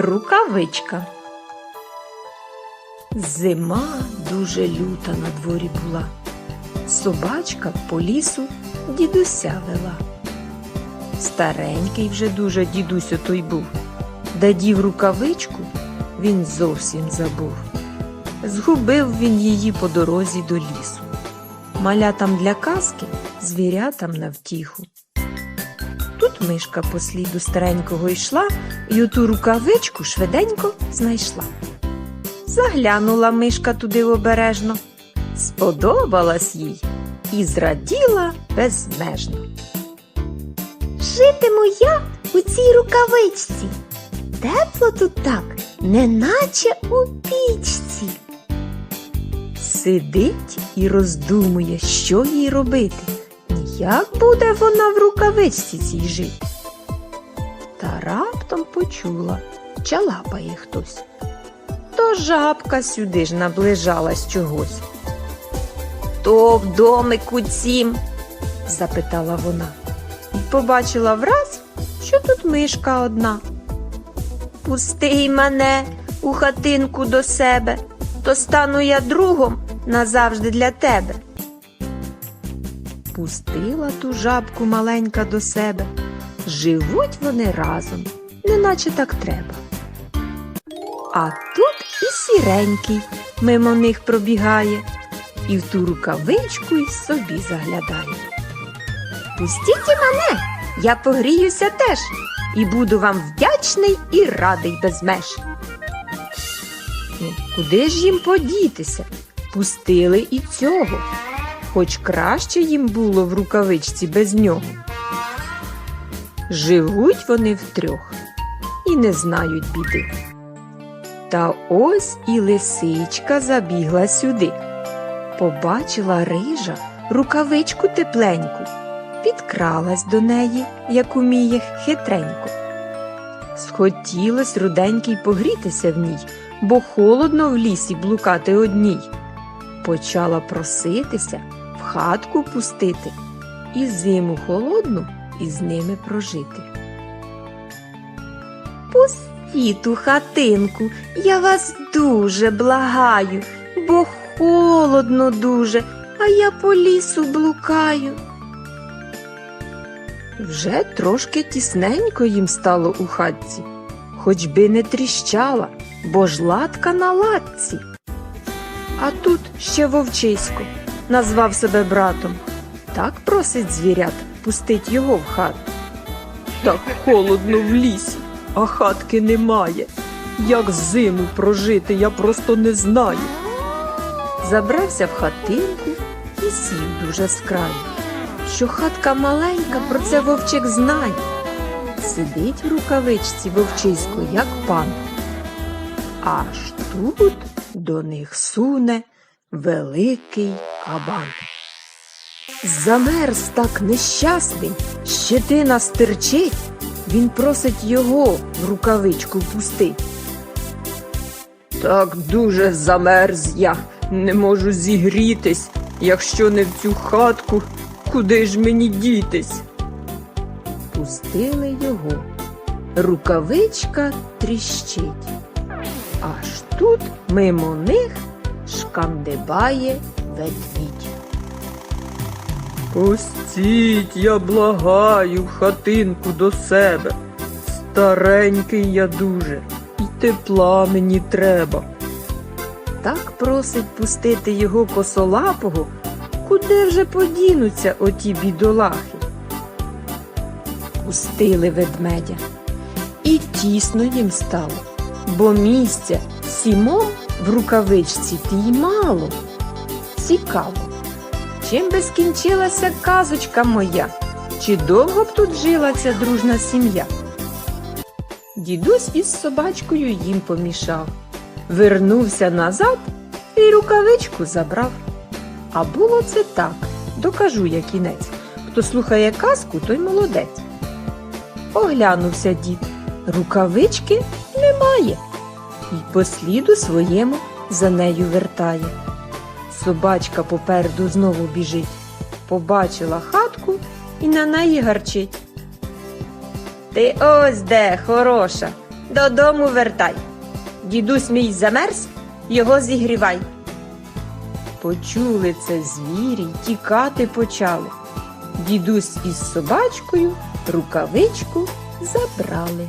Рукавичка. Зима дуже люта на дворі була. Собачка по лісу дідуся вела. Старенький вже дуже дідусь отой був. Дадів рукавичку, він зовсім забув. Згубив він її по дорозі до лісу. Малятам для казки, звірятам на втіху. Тут мишка по сліду старенького йшла і оту рукавичку швиденько знайшла. Заглянула мишка туди обережно, сподобалась їй і зраділа безмежно. Житиму я у цій рукавичці. Тепло тут так, неначе у пічці. Сидить і роздумує, що їй робити. Як буде вона в рукавичці цій жити? Та раптом почула, чалапає хтось. То жабка сюди ж наближалась чогось. То в домику цім? запитала вона і побачила враз, що тут мишка одна. Пусти мене у хатинку до себе, то стану я другом назавжди для тебе. Пустила ту жабку маленька до себе. Живуть вони разом, неначе так треба. А тут і сіренький мимо них пробігає, і в ту рукавичку й собі заглядає. Пустіть і мене, я погріюся теж, і буду вам вдячний і радий без меж. Ну, куди ж їм подітися? Пустили і цього, хоч краще їм було в рукавичці без нього. Живуть вони втрьох і не знають біди. Та ось і лисичка забігла сюди. Побачила рижа рукавичку тепленьку, підкралась до неї, як уміє хитренько. Схотілось руденький погрітися в ній, бо холодно в лісі блукати одній. Почала проситися, хатку пустити і зиму холодну із ними прожити. Пустіть у хатинку, я вас дуже благаю, бо холодно дуже, а я по лісу блукаю. Вже трошки тісненько їм стало у хатці, хоч би не тріщала, бо ж латка на латці. А тут ще вовчисько назвав себе братом. Так просить звірят пустить його в хату. Так холодно в лісі, а хатки немає. Як зиму прожити, я просто не знаю. Забрався в хатинку і сів дуже з краю. Що хатка маленька, про це вовчик знає. Сидить в рукавичці вовчисько, як пан. Аж тут до них суне великий кабан. Замерз так нещасний, щетина стирчить, він просить його в рукавичку пустить. Так дуже замерз я, не можу зігрітись, якщо не в цю хатку, куди ж мені дітись? Пустили його, рукавичка тріщить. Аж тут мимо них шкандибає ведмідь. Пустіть, я благаю в хатинку до себе. Старенький я дуже, і тепла мені треба. Так просить пустити його косолапого, куди вже подінуться оті бідолахи. Пустили ведмедя, і тісно їм стало, бо місця сімом в рукавичці тій мало. Цікаво. Чим би скінчилася казочка моя? Чи довго б тут жила ця дружна сім'я? Дідусь із собачкою їм помішав, вернувся назад і рукавичку забрав. А було це так, докажу я кінець. Хто слухає казку, той молодець. Оглянувся дід, рукавички немає, і по сліду своєму за нею вертає. Собачка попереду знову біжить, побачила хатку і на неї гарчить. Ти ось де хороша, додому вертай. Дідусь мій замерз, його зігрівай. Почули це звірі, тікати почали. Дідусь із собачкою рукавичку забрали.